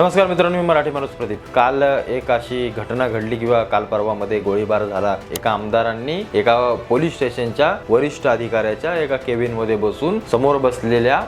नमस्कार मित्रांनो मी मराठी माणूस प्रदीप. काल एक अशी घटना घडली किंवा काल परवामध्ये गोळीबार झाला. एका आमदारांनी एका पोलीस स्टेशनच्या वरिष्ठ अधिकाऱ्याच्या एका केबिनमध्ये बसून समोर बसलेल्या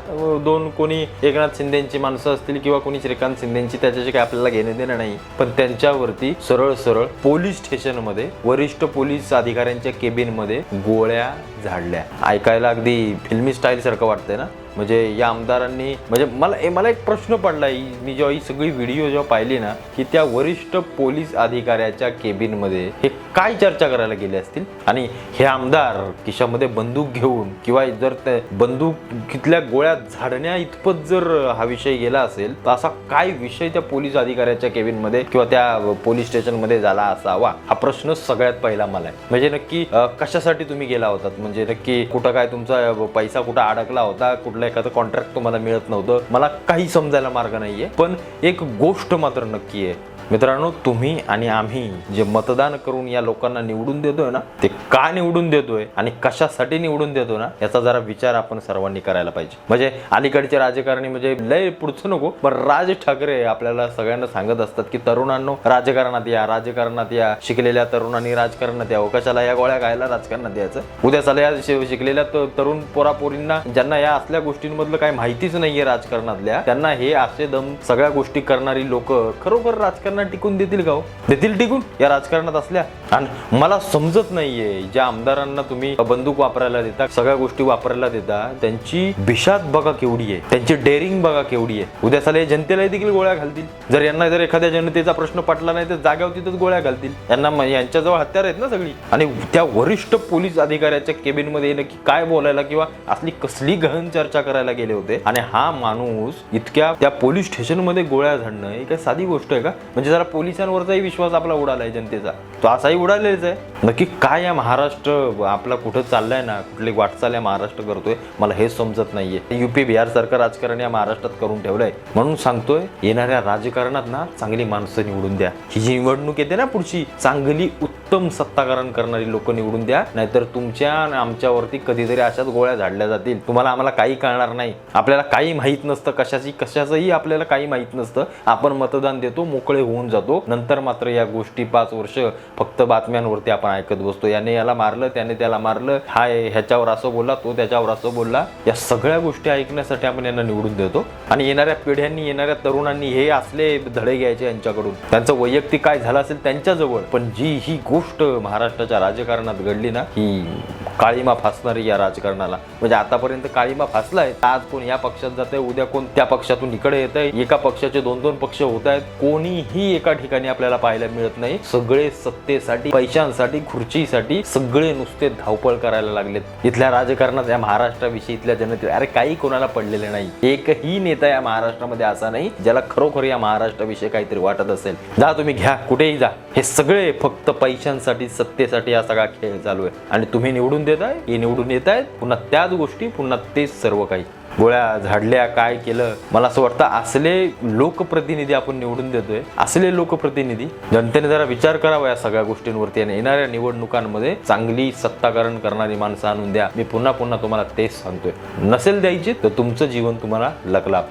दोन कोणी एकनाथ शिंदेची माणसं असतील किंवा कोणी श्रीकांत शिंदेची त्याच्याशी काही आपल्याला घेणं देणं नाही. पण त्यांच्यावरती सरळ सरळ पोलीस स्टेशनमध्ये वरिष्ठ पोलीस अधिकाऱ्यांच्या केबिनमध्ये गोळ्या झाडल्या. ऐकायला अगदी फिल्मी स्टाईल सारखं वाटतंय ना? म्हणजे या आमदारांनी म्हणजे मला मला एक प्रश्न पडला. मी जेव्हा ही सगळी व्हिडिओ जेव्हा पाहिली ना की त्या वरिष्ठ पोलीस अधिकाऱ्याच्या केबिनमध्ये हे काय चर्चा करायला गेले असतील? आणि हे आमदार खिशामध्ये बंदूक घेऊन किंवा जर त्या बंदुकीतल्या गोळ्या झाडण्या इतपत जर हा विषय गेला असेल तर असा काय विषय त्या पोलीस अधिकाऱ्याच्या केबिनमध्ये किंवा त्या पोलीस स्टेशनमध्ये झाला असावा? हा प्रश्न सगळ्यात पहिला मला आहे. म्हणजे नक्की कशासाठी तुम्ही गेला होतात? म्हणजे नक्की कुठं काय तुमचा पैसा कुठं अडकला होता? कुठला एखादं कॉन्ट्रॅक्ट तुम्हाला मिळत नव्हतं. मला काही समजायला मार्ग नाहीये पण एक गोष्ट मात्र नक्की आहे. मित्रांनो तुम्ही आणि आम्ही जे मतदान करून या लोकांना निवडून देतोय ना ते का निवडून देतोय आणि कशासाठी निवडून देतो ना याचा जरा विचार आपण सर्वांनी करायला पाहिजे. म्हणजे अलीकडचे राजकारणी म्हणजे लय पुढचं नको पण राज ठाकरे आपल्याला सगळ्यांना सांगत असतात की तरुणांनो राजकारणात या राजकारणात या शिकलेल्या तरुणांनी राजकारणात यावं. कशाला या गोळ्या खायला राजकारणात यायचं? उद्या चला या शिकलेल्या तरुण पोरापोरींना ज्यांना या असल्या गोष्टींमधलं काही माहितीच नाहीये राजकारणातल्या. त्यांना हे असे दम सगळ्या गोष्टी करणारी लोक खरोखर राजकारणात टिकून देतील का हो? देतील टिकून या राजकारणात असल्या. आणि मला समजत नाहीये ज्या आमदारांना तुम्ही बंदूक वापरायला देता सगळ्या गोष्टी वापरायला देता त्यांची भिशात बघा केवढी आहे. त्यांची डेअरिंग बघा केवढी आहे. उद्या साले जनतेला देखील गोळ्या घालतील. जर यांना जर एखाद्या जनतेचा प्रश्न पटला नाही तर जाग्यावर तिथंच गोळ्या घालतील. यांना यांच्याजवळ हत्यार आहेत ना सगळी. आणि त्या वरिष्ठ पोलीस अधिकाऱ्याच्या केबिनमध्ये नक्की काय बोलायला किंवा असली कसली गहन चर्चा करायला गेले होते. आणि हा माणूस इतक्या त्या पोलीस स्टेशनमध्ये गोळ्या झाडणं ही काही साधी गोष्ट आहे का? म्हणजे जरा पोलिसांवरचाही विश्वास आपला उडालाय जनतेचा. तो असाही उडालेलाच आहे. नक्की काय या महाराष्ट्र आपला कुठं चाललाय ना कुठली वाटचाल या महाराष्ट्र करतोय मला हे समजत नाहीये. युपी बिहार सारखं राजकारण या महाराष्ट्रात करून ठेवलंय. म्हणून सांगतोय येणाऱ्या राजकारणात ना चांगली माणसं निवडून द्या. ही जी निवडणूक येते ना पुढची चांगली उत्तम सत्ताकरण करणारी लोक निवडून द्या. नाहीतर तुमच्या आणि आमच्यावरती कधीतरी अशाच गोळ्या झाडल्या जातील. तुम्हाला आम्हाला काही कळणार नाही. आपल्याला काही माहीत नसतं कशाची कशाचंही आपल्याला काही माहीत नसतं. आपण मतदान देतो मोकळे होऊन जातो. नंतर मात्र या गोष्टी पाच वर्ष फक्त बातम्यांवरती आपण ऐकत बसतो. याने याला मारलं त्याने त्याला मारलं. हा ह्याच्यावर असं बोलला तो त्याच्यावर असं बोलला. या सगळ्या गोष्टी ऐकण्यासाठी आपण यांना निवडून देतो. आणि येणाऱ्या पिढ्यांनी येणाऱ्या तरुणांनी हे असले धडे घ्यायचे यांच्याकडून. त्यांचं वैयक्तिक काय झालं असेल त्यांच्याजवळ. पण जी ही गोष्ट महाराष्ट्राच्या राजकारणात घडली ना ही काळीमा फासणारी या राजकारणाला. म्हणजे आतापर्यंत काळीमा फासलाय आज कोण या पक्षात जाते उद्या कोण त्या पक्षातून इकडे येत आहे एका पक्षाचे दोन दोन पक्ष होत आहेत कोणीही एका ठिकाणी आपल्याला पाहायला मिळत नाही. सगळे सत्तेसाठी पैशांसाठी खुर्चीसाठी सगळे नुसते धावपळ करायला लागलेत. इथल्या राजकारणात या महाराष्ट्राविषयी इथल्या जनते अरे काही कोणाला पडलेले नाही. एकही नेता या महाराष्ट्रामध्ये असा नाही ज्याला खरोखर या महाराष्ट्राविषयी काहीतरी वाटत असेल. जा तुम्ही घ्या कुठेही जा. हे सगळे फक्त पैशांसाठी सत्तेसाठी हा सगळा खेळ चालू आहे. आणि तुम्ही निवडून देताय हे निवडून येत आहेत पुन्हा त्याच गोष्टी पुन्हा तेच सर्व काही. गोळ्या झाडल्या काय केलं? मला असं वाटतं असले लोकप्रतिनिधी आपण निवडून देतोय असले लोकप्रतिनिधी जनतेने जरा विचार करावा या सगळ्या गोष्टींवरती आणि येणाऱ्या निवडणुकांमध्ये चांगली सत्ताकरण करणारी माणसं आणून द्या. मी पुन्हा पुन्हा तुम्हाला तेच सांगतोय. नसेल द्यायची तर तुमचं जीवन तुम्हाला लकलाप.